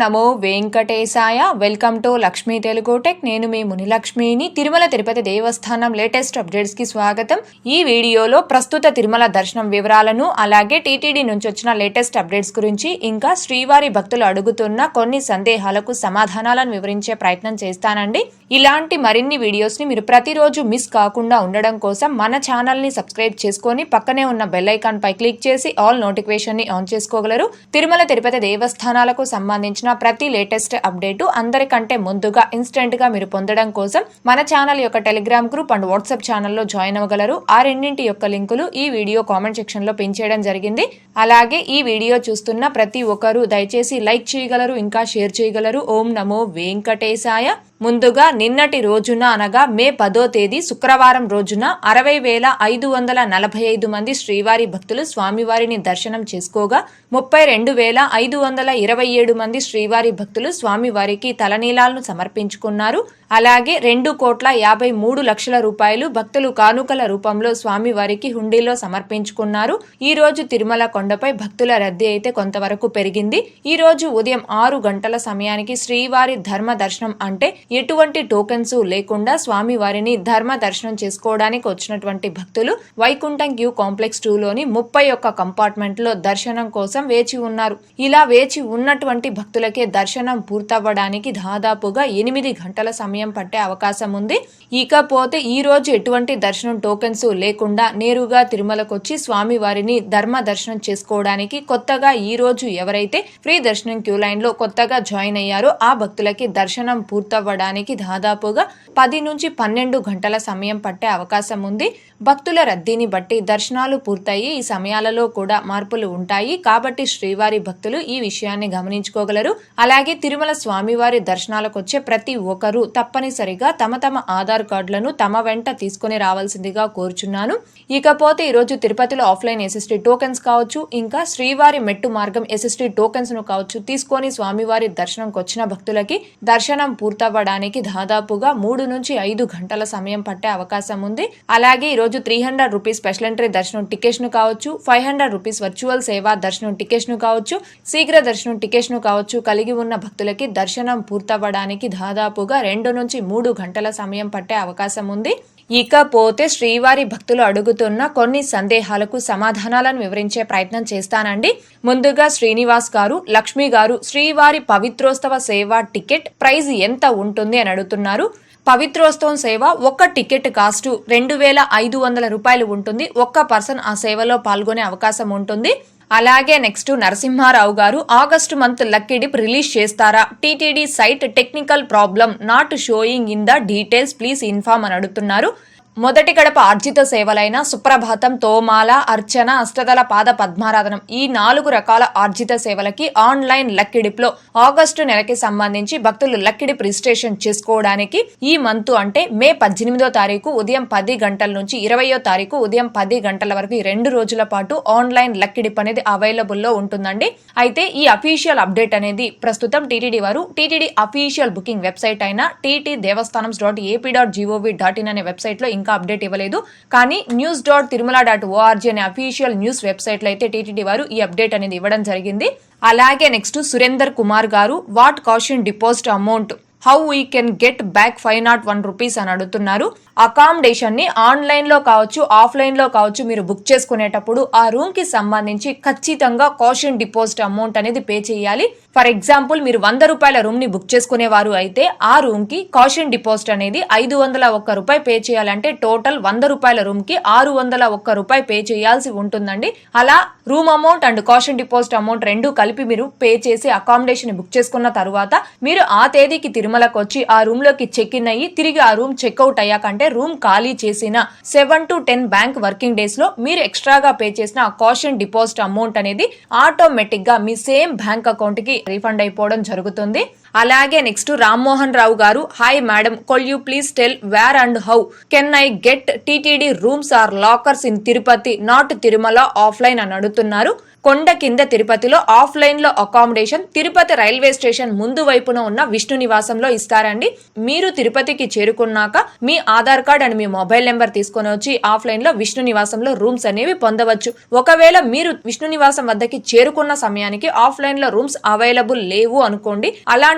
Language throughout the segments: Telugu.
Namo Venkatesaya. Welcome to Lakshmi Telugu tech నేను మీ మునిలక్ష్మిని. తిరుమల తిరుపతి దేవస్థానం లేటెస్ట్ అప్డేట్స్కి స్వాగతం. ఈ వీడియోలో ప్రస్తుత తిరుమల దర్శనం వివరాలను అలాగే టీటీడీ నుంచి వచ్చిన లేటెస్ట్ అప్డేట్స్ గురించి ఇంకా శ్రీవారి భక్తులు అడుగుతున్న కొన్ని సందేహాలకు సమాధానాలను వివరించే ప్రయత్నం చేస్తానండి. ఇలాంటి మరిన్ని వీడియోస్ని మీరు ప్రతిరోజు మిస్ కాకుండా ఉండడం కోసం మన ఛానల్ని సబ్స్క్రైబ్ చేసుకొని పక్కనే ఉన్న బెల్ ఐకాన్ పై క్లిక్ చేసి ఆల్ నోటిఫికేషన్ని ఆన్ చేసుకోగలరు. తిరుమల తిరుపతి దేవస్థానాలకు సంబంధించిన ప్రతి లేటెస్ట్ అప్డేటు అందరికంటే ముందుగా ఇన్స్టెంట్గా మీరు పొందడం కోసం మన ఛానల్ యొక్క టెలిగ్రామ్ గ్రూప్ అండ్ వాట్సాప్ ఛానల్లో జాయిన్ అవ్వగలరు. ఆ రెండింటి యొక్క లింకులు ఈ వీడియో కామెంట్ సెక్షన్లో పిన్ చేయడం జరిగింది. అలాగే ఈ వీడియో చూస్తున్న ప్రతి ఒక్కరూ దయచేసి లైక్ చేయగలరు ఇంకా షేర్ చేయగలరు. ఓం నమో వెంకటేశాయ. ముందుగా నిన్నటి రోజున అనగా మే పదో తేదీ శుక్రవారం రోజున అరవై వేల ఐదు వందల నలభై ఐదు మంది శ్రీవారి భక్తులు స్వామివారిని దర్శనం చేసుకోగా ముప్పై రెండు వేల ఐదు వందల ఇరవై ఏడు మంది శ్రీవారి భక్తులు స్వామివారికి తలనీలాలను సమర్పించుకున్నారు. అలాగే రెండు కోట్ల యాభై మూడు లక్షల రూపాయలు భక్తులు కానుకల రూపంలో స్వామివారికి హుండీలో సమర్పించుకున్నారు. ఈ రోజు తిరుమల కొండపై భక్తుల రద్దీ అయితే కొంతవరకు పెరిగింది. ఈ రోజు ఉదయం ఆరు గంటల సమయానికి శ్రీవారి ధర్మ దర్శనం అంటే ఎటువంటి టోకెన్స్ లేకుండా స్వామివారిని ధర్మ దర్శనం చేసుకోవడానికి వచ్చినటువంటి భక్తులు వైకుంఠం క్యూ కాంప్లెక్స్ టూలోని ముప్పై ఒక్క కంపార్ట్మెంట్లో దర్శనం కోసం వేచి ఉన్నారు. ఇలా వేచి ఉన్నటువంటి భక్తులకే దర్శనం పూర్తవ్వడానికి దాదాపుగా ఎనిమిది గంటల సమయం పట్టే అవకాశం ఉంది. ఇకపోతే ఈ రోజు ఎటువంటి దర్శనం టోకెన్స్ లేకుండా నేరుగా తిరుమలకొచ్చి స్వామివారిని ధర్మ దర్శనం చేసుకోవడానికి కొత్తగా ఈ రోజు ఎవరైతే ఫ్రీ దర్శనం క్యూ లైన్లో కొత్తగా జాయిన్ అయ్యారో ఆ భక్తులకి దర్శనం పూర్తవ్వడానికి దాదాపుగా పది నుంచి పన్నెండు గంటల సమయం పట్టే అవకాశం ఉంది. భక్తుల రద్దీని బట్టి దర్శనాలు పూర్తయి ఈ సమయాలలో కూడా మార్పులు ఉంటాయి. కాబట్టి శ్రీవారి భక్తులు ఈ విషయాన్ని గమనించుకోగలరు. అలాగే తిరుమల స్వామివారి దర్శనాలకు వచ్చే ప్రతి ఒక్కరూ తప్పనిసరిగా తమ తమ ఆధార్ కార్డులను తమ వెంట తీసుకుని రావాల్సిందిగా కోరుచున్నాను. ఇకపోతే ఈరోజు తిరుపతిలో ఆఫ్లైన్ ఎస్ఎస్టీ టోకెన్స్ కావచ్చు ఇంకా శ్రీవారి మెట్టు మార్గం ఎస్ఎస్టీ టోకెన్స్ను కావచ్చు తీసుకొని స్వామివారి దర్శనంకి వచ్చిన భక్తులకి దర్శనం పూర్తవ్వడానికి దాదాపుగా మూడు నుంచి ఐదు గంటల సమయం పట్టే అవకాశం ఉంది. అలాగే ఈరోజు three hundred rupees special entry దర్శనం టికెట్స్ను కావచ్చు ఫైవ్ హండ్రెడ్ రూపీస్ వర్చువల్ సేవా దర్శనం టికెట్స్ను కావచ్చు శీఘ్ర దర్శనం టికెట్స్ను కావచ్చు కలిగి ఉన్న భక్తులకి దర్శనం పూర్తవ్వడానికి దాదాపుగా రెండు నుంచి మూడు గంటల సమయం పట్టే అవకాశం ఉంది. ఇకపోతే శ్రీవారి భక్తులు అడుగుతున్న కొన్ని సందేహాలకు సమాధానాలను వివరించే ప్రయత్నం చేస్తానండి. ముందుగా శ్రీనివాస్ గారు లక్ష్మి గారు శ్రీవారి పవిత్రోత్సవ సేవ టికెట్ ప్రైజ్ ఎంత ఉంటుంది అని అడుగుతున్నారు. పవిత్రోత్సవం సేవ ఒక్క టికెట్ కాస్టు రెండు వేల ఐదు వందల రూపాయలు ఉంటుంది. ఒక్క పర్సన్ ఆ సేవలో పాల్గొనే అవకాశం ఉంటుంది. అలాగే నెక్స్ట్ నరసింహారావు గారు August month lucky dip release చేస్తారా? TTD site technical problem not showing in the details. Please inform అని అడుగుతున్నారు. మొదటి గడప ఆర్జిత సేవలైన సుప్రభాతం తోమాల అర్చన అష్టదల పాద పద్మారాధనం ఈ నాలుగు రకాల ఆర్జిత సేవలకి ఆన్లైన్ లక్కిడిప్లో ఆగస్టు నెలకి సంబంధించి భక్తులు లక్కిడిప్ రిజిస్ట్రేషన్ చేసుకోవడానికి ఈ మంత్ అంటే మే పద్దెనిమిదో తారీఖు ఉదయం పది గంటల నుంచి ఇరవయో తారీఖు ఉదయం పది గంటల వరకు రెండు రోజుల పాటు ఆన్లైన్ లక్కిడిప్ అనేది అవైలబుల్లో ఉంటుందండి. అయితే ఈ అఫీషియల్ అప్డేట్ అనేది ప్రస్తుతం టీటీడీ వారు టీటీడీ అఫీషియల్ బుకింగ్ వెబ్సైట్ అయిన TT devasthanam dot AP dot GOV dot in అనే వెబ్సైట్లో ఇంకా అప్డేట్ ఇవ్వలేదు. కానీ news dot Tirumala dot ORG అనే అఫీషియల్ న్యూస్ వెబ్సైట్లో అయితే టీటీడీ వారు ఈ అప్డేట్ అనేది ఇవ్వడం జరిగింది. అలాగే నెక్స్ట్ సురేందర్ కుమార్ గారు what caution deposit amount? How we can get back five not one rupees అని అడుగుతున్నారు. అకామిడేషన్ని ఆన్లైన్లో కావచ్చు ఆఫ్లైన్లో కావచ్చు మీరు బుక్ చేసుకునేటప్పుడు ఆ రూమ్కి సంబంధించి ఖచ్చితంగా కాషన్ డిపాజిట్ అమౌంట్ అనేది పే చేయాలి. ఫర్ ఎగ్జాంపుల్ మీరు వంద రూపాయల రూమ్ని బుక్ చేసుకునేవారు అయితే ఆ రూమ్కి కాషన్ డిపాజిట్ అనేది ఐదు వందల ఒక్క రూపాయి పే చేయాలంటే టోటల్ వంద రూపాయల రూమ్కి ఆరు వందల ఒక్క రూపాయి పే చేయాల్సి ఉంటుందండి. అలా room amount and caution deposit amount రెండు కలిపి మీరు పే చేసి అకామిడేషన్ బుక్ చేసుకున్న తర్వాత మీరు ఆ తేదీకి తిరుమల తిరుమలకు వచ్చి ఆ రూమ్లోకి చెక్ ఇన్ అయ్యి తిరిగి ఆ రూమ్ చెక్అవుట్ అయ్యాకంటే రూమ్ ఖాళీ చేసిన seven to ten bank working డేస్లో మీరు ఎక్స్ట్రాగా పే చేసిన ఆ కాషన్ డిపాజిట్ అమౌంట్ అనేది ఆటోమేటిక్గా మీ సేమ్ బ్యాంక్ అకౌంట్కి రీఫండ్ అయిపోవడం జరుగుతుంది. అలాగే నెక్స్ట్ రామ్మోహన్ రావు గారు hi madam could you please tell where and how can I get TTD rooms or lockers in Tirupati not Tirumala offline అని అడుగుతున్నారు. కొండ కింద తిరుపతిలో ఆఫ్లైన్లో అకామిడేషన్ తిరుపతి రైల్వే స్టేషన్ ముందు వైపున ఉన్న విష్ణు నివాసంలో ఇస్తారండి. మీరు తిరుపతికి చేరుకున్నాక మీ ఆధార్ కార్డ్ అండ్ మీ మొబైల్ నెంబర్ తీసుకొని వచ్చి ఆఫ్లైన్లో విష్ణు నివాసంలో రూమ్స్ అనేవి పొందవచ్చు. ఒకవేళ మీరు విష్ణు నివాసం వద్దకి చేరుకున్న సమయానికి ఆఫ్లైన్లో రూమ్స్ అవైలబుల్ లేవు అనుకోండి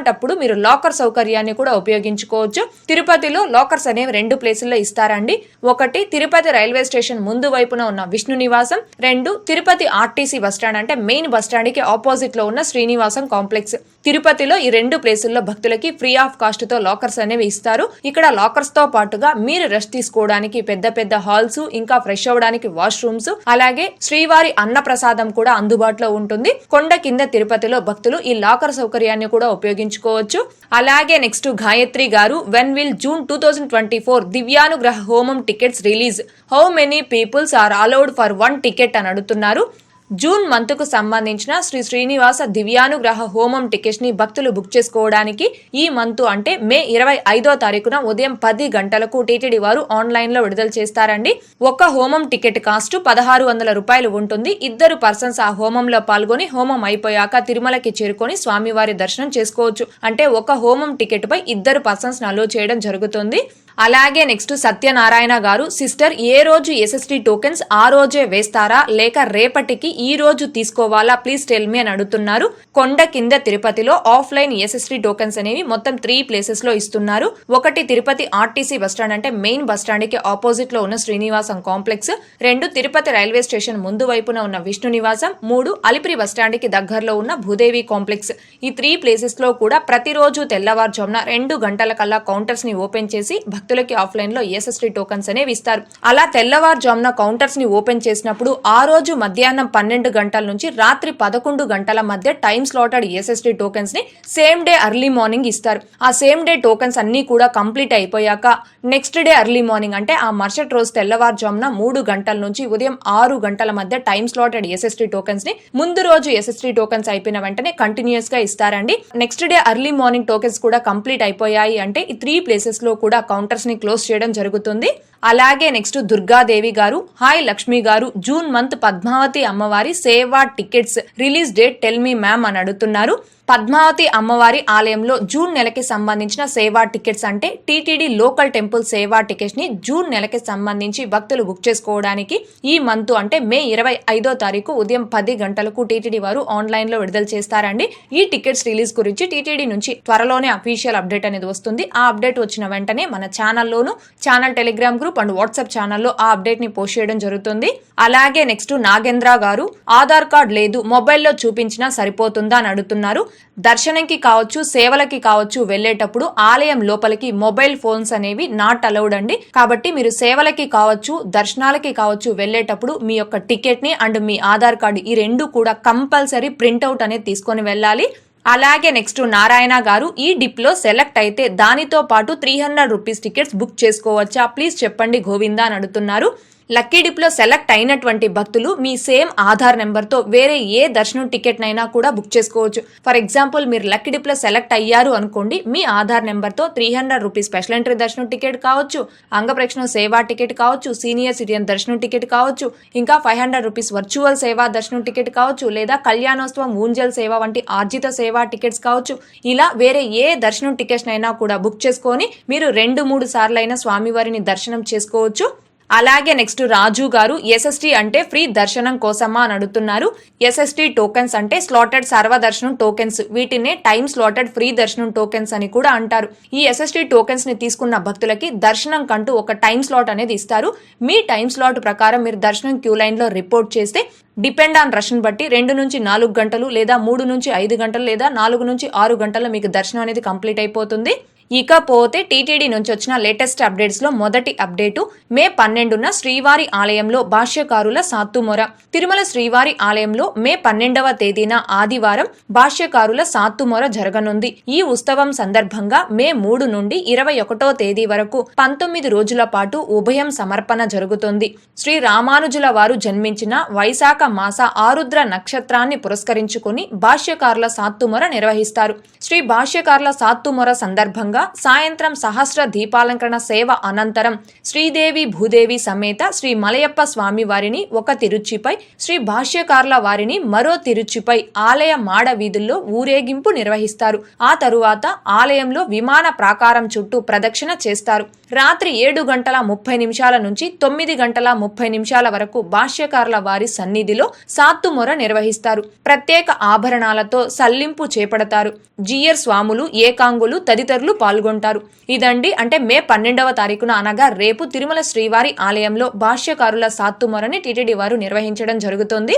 అలాంటప్పుడు మీరు లాకర్ సౌకర్యాన్ని కూడా ఉపయోగించుకోవచ్చు. తిరుపతిలో లాకర్స్ అనేవి రెండు ప్లేసుల్లో ఇస్తారండి. ఒకటి తిరుపతి రైల్వే స్టేషన్ ముందు వైపున ఉన్న విష్ణు నివాసం. రెండు తిరుపతి ఆర్టీసీ బస్టాండ్ అంటే మెయిన్ బస్టాండ్కి ఆపోజిట్లో ఉన్న శ్రీనివాసం కాంప్లెక్స్. తిరుపతిలో ఈ రెండు ప్లేసుల్లో భక్తులకి ఫ్రీ ఆఫ్ కాస్ట్తో లాకర్స్ అనేవి ఇస్తారు. ఇక్కడ లాకర్స్తో పాటుగా మీరు రెస్ట్ తీసుకోవడానికి పెద్ద పెద్ద హాల్స్ ఇంకా ఫ్రెష్ అవ్వడానికి వాష్రూమ్స్ అలాగే శ్రీవారి అన్న ప్రసాదం కూడా అందుబాటులో ఉంటుంది. కొండ కింద తిరుపతిలో భక్తులు ఈ లాకర్ సౌకర్యాన్ని కూడా ఉపయోగించుకోవచ్చు. అలాగే నెక్స్ట్ గాయత్రి గారు when will June two thousand twenty four దివ్యానుగ్రహ హోమం tickets release how many peoples are allowed for one ticket అని అడుగుతున్నారు. జూన్ మంత్కు సంబంధించిన శ్రీ శ్రీనివాస దివ్యానుగ్రహ హోమం టికెట్స్ని భక్తులు బుక్ చేసుకోవడానికి ఈ మంత్ అంటే మే ఇరవై ఐదో తారీఖున ఉదయం పది గంటలకు టీటీడీ వారు ఆన్లైన్లో విడుదల చేస్తారండి. ఒక హోమం టికెట్ కాస్ట్ పదహారు వందల రూపాయలు ఉంటుంది. ఇద్దరు పర్సన్స్ ఆ హోమంలో పాల్గొని హోమం అయిపోయాక తిరుమలకి చేరుకొని స్వామివారి దర్శనం చేసుకోవచ్చు. అంటే ఒక హోమం టికెట్ పై ఇద్దరు పర్సన్స్ అలో చేయడం జరుగుతుంది. అలాగే నెక్స్ట్ సత్యనారాయణ గారు సిస్టర్ ఏ రోజు ఎస్ఎస్టీ టోకెన్స్ ఆ రోజే వేస్తారా? లేక రేపటికి ఈ రోజు తీసుకోవాలా? ప్లీజ్ టెల్ మీ అని అడుగుతున్నారు. కొండ కింద తిరుపతిలో ఆఫ్లైన్ ఎస్ఎస్టీ టోకెన్స్ అనేవి మొత్తం త్రీ ప్లేసెస్లో ఇస్తున్నారు. ఒకటి తిరుపతి ఆర్టీసీ బస్టాండ్ అంటే మెయిన్ బస్టాండ్కి ఆపోజిట్లో ఉన్న శ్రీనివాసం కాంప్లెక్స్. రెండు తిరుపతి రైల్వే స్టేషన్ ముందు వైపున ఉన్న విష్ణు నివాసం. మూడు అలిపిరి బస్టాండ్కి దగ్గరలో ఉన్న భూదేవి కాంప్లెక్స్. ఈ త్రీ ప్లేసెస్లో కూడా ప్రతిరోజు తెల్లవారుజామున రెండు గంటల కల్లా కౌంటర్స్ని ఓపెన్ చేసి భక్తులకి ఆఫ్లైన్లో ఎస్ఎస్టీ టోకన్స్ అనేవి ఇస్తారు. అలా తెల్లవారుజామున కౌంటర్స్ని ఓపెన్ చేసినప్పుడు ఆ రోజు మధ్యాహ్నం పన్నెండు గంటల నుంచి రాత్రి పదకొండు గంటల మధ్య టైం స్లాటెడ్ ఎస్ఎస్టీ టోకెన్స్ని సేమ్ డే అర్లీ మార్నింగ్ ఇస్తారు. ఆ సేమ్ డే టోకెన్స్ అన్ని కూడా కంప్లీట్ అయిపోయాక నెక్స్ట్ డే అర్లీ మార్నింగ్ అంటే ఆ మరుసటి రోజు తెల్లవారుజామున మూడు గంటల నుంచి ఉదయం ఆరు గంటల మధ్య టైం స్లాటెడ్ ఎస్ఎస్టీ టోకెన్స్ని ముందు రోజు ఎస్ఎస్టీ టోకెన్స్ అయిపోయిన వెంటనే కంటిన్యూస్గా ఇస్తారండి. Next day early morning tokens కూడా కంప్లీట్ అయిపోయాయి అంటే ఈ త్రీ ప్లేసెస్లో కూడా కౌంటర్ ని క్లోజ్ చేయడం జరుగుతుంది. అలాగే నెక్స్ట్ దుర్గాదేవి గారు హాయ్ లక్ష్మి గారు జూన్ మంత్ పద్మావతి అమ్మవారి సేవా tickets release date tell me ma'am అని అడుగుతున్నారు. పద్మావతి అమ్మవారి ఆలయంలో జూన్ నెలకి సంబంధించిన సేవా టికెట్స్ అంటే టీటీడీ లోకల్ టెంపుల్ సేవా టికెట్స్ని జూన్ నెలకి సంబంధించి భక్తులు బుక్ చేసుకోవడానికి ఈ మంత్ అంటే మే ఇరవై ఐదో తారీఖు ఉదయం పది గంటలకు టీటీడీ వారు ఆన్లైన్లో విడుదల చేస్తారండి. ఈ టికెట్స్ రిలీజ్ గురించి టీటీడీ నుంచి త్వరలోనే అఫీషియల్ అప్డేట్ అనేది వస్తుంది. ఆ అప్డేట్ వచ్చిన వెంటనే మన ఛానల్లోను channel Telegram group and WhatsApp ఛానల్లో ఆ అప్డేట్ని పోస్ట్ చేయడం జరుగుతుంది. అలాగే నెక్స్ట్ నాగేంద్ర గారు ఆధార్ కార్డ్ లేదు మొబైల్లో చూపించినా సరిపోతుందా? అని అడుగుతున్నారు. దర్శనంకి కావచ్చు సేవలకి కావచ్చు వెళ్ళేటప్పుడు ఆలయం లోపలికి మొబైల్ ఫోన్స్ అనేవి నాట్ అలౌడ్ అండి. కాబట్టి మీరు సేవలకి కావచ్చు దర్శనాలకి కావచ్చు వెళ్ళేటప్పుడు మీ యొక్క టికెట్ని అండ్ మీ ఆధార్ కార్డు ఈ రెండు కూడా కంపల్సరీ ప్రింట్అవుట్ అనేది తీసుకొని వెళ్ళాలి. అలాగే నెక్స్ట్ నారాయణ గారు ఈ డిప్లో సెలెక్ట్ అయితే దానితో పాటు three hundred rupees tickets book చేసుకోవచ్చా? ప్లీజ్ చెప్పండి గోవిందా అని అడుగుతున్నారు. లక్కీ డిప్లో సెలెక్ట్ అయినటువంటి భక్తులు మీ సేమ్ ఆధార్ నెంబర్తో వేరే ఏ దర్శనం టికెట్నైనా కూడా బుక్ చేసుకోవచ్చు. ఫర్ ఎగ్జాంపుల్ మీరు లక్కీ డిప్లో సెలెక్ట్ అయ్యారు అనుకోండి మీ ఆధార్ నెంబర్తో three hundred rupees special entry దర్శనం టికెట్ కావచ్చు అంగప్రక్షణ సేవా టికెట్ కావచ్చు సీనియర్ సిటిజన్ దర్శనం టికెట్ కావచ్చు ఇంకా ఫైవ్ హండ్రెడ్ రూపీస్ వర్చువల్ సేవా దర్శనం టికెట్ కావచ్చు లేదా కళ్యాణోత్సవం ఊంజల్ సేవ వంటి ఆర్జిత సేవా టికెట్స్ కావచ్చు. ఇలా వేరే ఏ దర్శనం టికెట్స్ అయినా కూడా బుక్ చేసుకొని మీరు రెండు మూడు సార్లైనా స్వామివారిని దర్శనం చేసుకోవచ్చు. అలాగే నెక్స్ట్ రాజు గారు ఎస్ఎస్టీ అంటే ఫ్రీ దర్శనం కోసమా అని అడుగుతున్నారు. ఎస్ఎస్టీ టోకెన్స్ అంటే స్లాటెడ్ సర్వదర్శనం టోకెన్స్. వీటినే టైం స్లాటెడ్ ఫ్రీ దర్శనం టోకెన్స్ అని కూడా అంటారు. ఈ ఎస్ఎస్టీ టోకెన్స్ని తీసుకున్న భక్తులకి దర్శనం కంటూ ఒక టైం స్లాట్ అనేది ఇస్తారు. మీ టైం స్లాట్ ప్రకారం మీరు దర్శనం క్యూ లైన్లో రిపోర్ట్ చేస్తే డిపెండ్ ఆన్ రషన్ బట్టి రెండు నుంచి నాలుగు గంటలు లేదా మూడు నుంచి ఐదు గంటలు లేదా నాలుగు నుంచి ఆరు గంటల్లో మీకు దర్శనం అనేది కంప్లీట్ అయిపోతుంది. ఇకపోతే టీటీడీ నుంచి వచ్చిన లేటెస్ట్ అప్డేట్స్లో మొదటి అప్డేటు మే పన్నెండున శ్రీవారి ఆలయంలో భాష్యకారుల సాత్తుమొర. తిరుమల శ్రీవారి ఆలయంలో మే పన్నెండవ తేదీన ఆదివారం భాష్యకారుల సాత్తుమొర జరగనుంది. ఈ ఉత్సవం సందర్భంగా మే మూడు నుండి ఇరవై ఒకటో తేదీ వరకు పంతొమ్మిది రోజుల పాటు ఉభయం సమర్పణ జరుగుతుంది. శ్రీ రామానుజుల వారు జన్మించిన వైశాఖ మాస ఆరుద్ర నక్షత్రాన్ని పురస్కరించుకుని భాష్యకారుల సాత్తుమొర నిర్వహిస్తారు. శ్రీ భాష్యకారుల సాత్తుమొర సందర్భంగా సాయంత్రం సహస్ర దీపాలంకరణ సేవ అనంతరం శ్రీదేవి భూదేవి సమేత శ్రీ మలయప్ప స్వామి వారిని ఒక తిరుచిపై శ్రీ భాష్యకారుల వారిని మరో తిరుచిపై ఆలయ మాడ వీధుల్లో ఊరేగింపు నిర్వహిస్తారు. ఆ తరువాత ఆలయంలో విమాన ప్రాకారం చుట్టూ ప్రదక్షిణ చేస్తారు. రాత్రి ఏడు గంటల ముప్పై నిమిషాల నుంచి తొమ్మిది గంటల ముప్పై నిమిషాల వరకు భాష్యకారుల వారి సన్నిధిలో సాత్తుమొర నిర్వహిస్తారు. ప్రత్యేక ఆభరణాలతో సల్లింపు చేపడతారు. జియర్ స్వాములు ఏకాంగులు తదితరులు పాల్గొంటారు. ఇదండి అంటే మే పన్నెండవ తారీఖున అనగా రేపు తిరుమల శ్రీవారి ఆలయంలో భాష్యకారుల సాత్తుమొరని టీటీడీ వారు నిర్వహించడం జరుగుతుంది.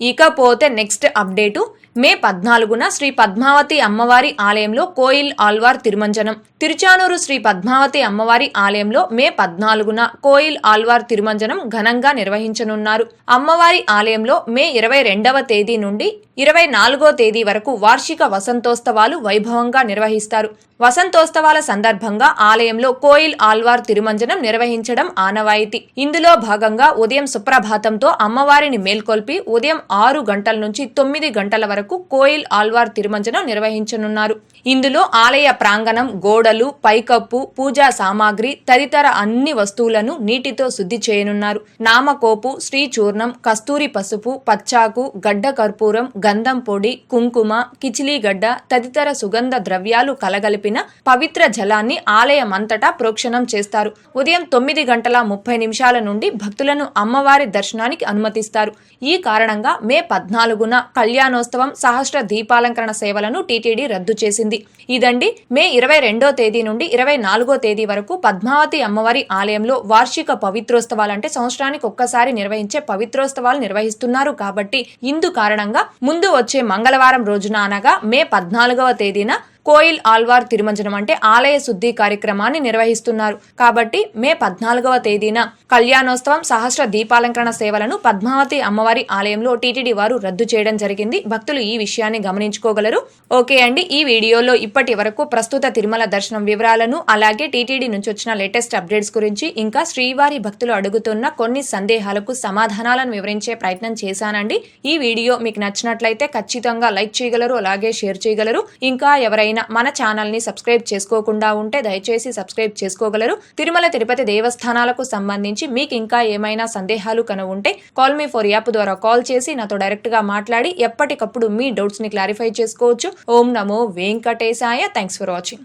ఇకపోతే నెక్స్ట్ అప్డేటు. మే పద్నాలుగున శ్రీ పద్మావతి అమ్మవారి ఆలయంలో కోయిల్ ఆల్వార్ తిరుమంజనం. తిరుచానూరు శ్రీ పద్మావతి అమ్మవారి ఆలయంలో మే పద్నాలుగున కోయిల్ ఆల్వార్ తిరుమంజనం ఘనంగా నిర్వహించనున్నారు. అమ్మవారి ఆలయంలో మే ఇరవై రెండవ తేదీ నుండి ఇరవై నాలుగో తేదీ వరకు వార్షిక వసంతోత్సవాలు వైభవంగా నిర్వహిస్తారు. వసంతోత్సవాల సందర్భంగా ఆలయంలో కోయిల్ ఆల్వార్ తిరుమంజనం నిర్వహించడం ఆనవాయితీ. ఇందులో భాగంగా ఉదయం సుప్రభాతంతో అమ్మవారిని మేల్కొల్పి ఉదయం ఆరు గంటల నుంచి తొమ్మిది గంటల వరకు కోయిల్ ఆల్వార్ తిరుమంజనం నిర్వహించనున్నారు. ఇందులో ఆలయ ప్రాంగణం గోడలు పైకప్పు పూజా సామాగ్రి తదితర అన్ని వస్తువులను నీటితో శుద్ధి చేయనున్నారు. నామకోపు శ్రీచూర్ణం కస్తూరి పసుపు పచ్చాకు గడ్డ కర్పూరం గంధం పొడి కుంకుమ కిచిలీగడ్డ తదితర సుగంధ ద్రవ్యాలు కలగలిపిన పవిత్ర జలాన్ని ఆలయమంతటా ప్రోక్షణం చేస్తారు. ఉదయం తొమ్మిది గంటల ముప్పై నిమిషాల నుండి భక్తులను అమ్మవారి దర్శనానికి అనుమతిస్తారు. ఈ కారణంగా మే పద్నాలుగున కళ్యాణోత్సవం సహస్ర దీపాలంకరణ సేవలను టీటీడీ రద్దు చేసింది. ఇదండి మే ఇరవై రెండో తేదీ నుండి ఇరవై నాలుగో తేదీ వరకు పద్మావతి అమ్మవారి ఆలయంలో వార్షిక పవిత్రోత్సవాలు అంటే సంవత్సరానికి ఒక్కసారి నిర్వహించే పవిత్రోత్సవాలు నిర్వహిస్తున్నారు. కాబట్టి ఇందు కారణంగా ముందు వచ్చే మంగళవారం రోజున అనగా మే పద్నాలుగవ తేదీన కోయిల్ ఆల్వార్ తిరుమంజనం అంటే ఆలయ శుద్ధి కార్యక్రమాన్ని నిర్వహిస్తున్నారు. కాబట్టి మే పద్నాలుగవ తేదీన కళ్యాణోత్సవం సహస్ర దీపాలంకరణ సేవలను పద్మావతి అమ్మవారి ఆలయంలో టీటీడీ వారు రద్దు చేయడం జరిగింది. భక్తులు ఈ విషయాన్ని గమనించుకోగలరు. ఓకే అండి ఈ వీడియోలో ఇప్పటి వరకు ప్రస్తుత తిరుమల దర్శనం వివరాలను అలాగే టీటీడీ నుంచి వచ్చిన లేటెస్ట్ అప్డేట్స్ గురించి ఇంకా శ్రీవారి భక్తులు అడుగుతున్న కొన్ని సందేహాలకు సమాధానాలను వివరించే ప్రయత్నం చేశానండి. ఈ వీడియో మీకు నచ్చినట్లయితే ఖచ్చితంగా లైక్ చేయగలరు అలాగే షేర్ చేయగలరు. ఇంకా ఎవరైనా మన ఛానల్ని సబ్స్క్రైబ్ చేసుకోకుండా ఉంటే దయచేసి సబ్స్క్రైబ్ చేసుకోగలరు. తిరుమల తిరుపతి దేవస్థానాలకు సంబంధించి మీకు ఇంకా ఏమైనా సందేహాలు కన ఉంటే కాల్ మీ ఫోర్ యాప్ ద్వారా కాల్ చేసి నాతో డైరెక్ట్గా మాట్లాడి ఎప్పటికప్పుడు మీ డౌట్స్ని క్లారిఫై చేసుకోవచ్చు. ఓం నమో వెంకటేశాయ. Thanks for watching